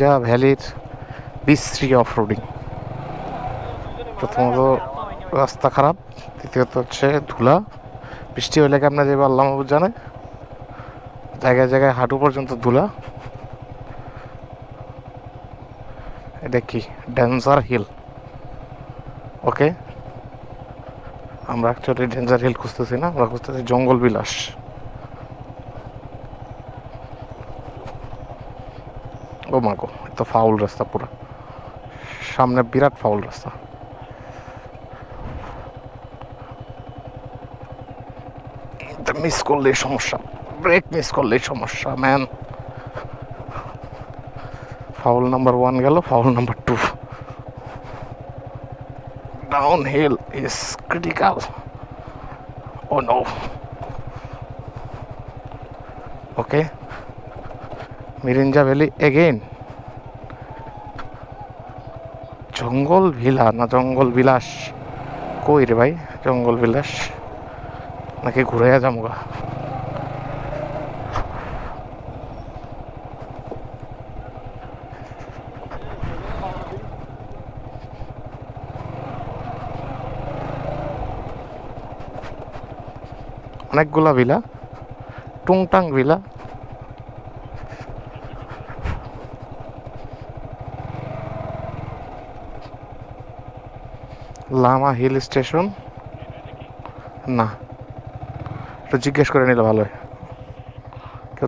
যা ভ্যালির বিশ্রী off roading প্রথমত রাস্তা খারাপ, দ্বিতীয়ত হচ্ছে ধুলা। বৃষ্টি হলে কি আপনার যাবে আল্লাহ মাহবুদ জানে? জায়গায় জায়গায় হাঁটু পর্যন্ত ধুলা। এটা কি? Dancer hill. ওকে। আমরা অ্যাকচুয়ালি ডেঞ্জার হিল খুঁজতেছি না, আমরা খুঁজতেছি জঙ্গল বিলাস। ও মা গো এ তো ফাউল রাস্তা পুরো। সামনে বিরাট ফাউল রাস্তা। মিস করলেই সমস্যা ব্রেক মিস করলেই সমস্যা ম্যান ফাউল নাম্বার ওয়ান গেল foul number two down hill is critical oh no okay Mirinja valley again jungle villa, না জঙ্গল বিলাস? কই রে ভাই? জঙ্গল বিলাস? নাকি ঘুরে যাব গা? অনেকগুলা villa, Tungtang villa Lama hill station? না। একটু জিজ্ঞেস করে নিলে ভালো হয়।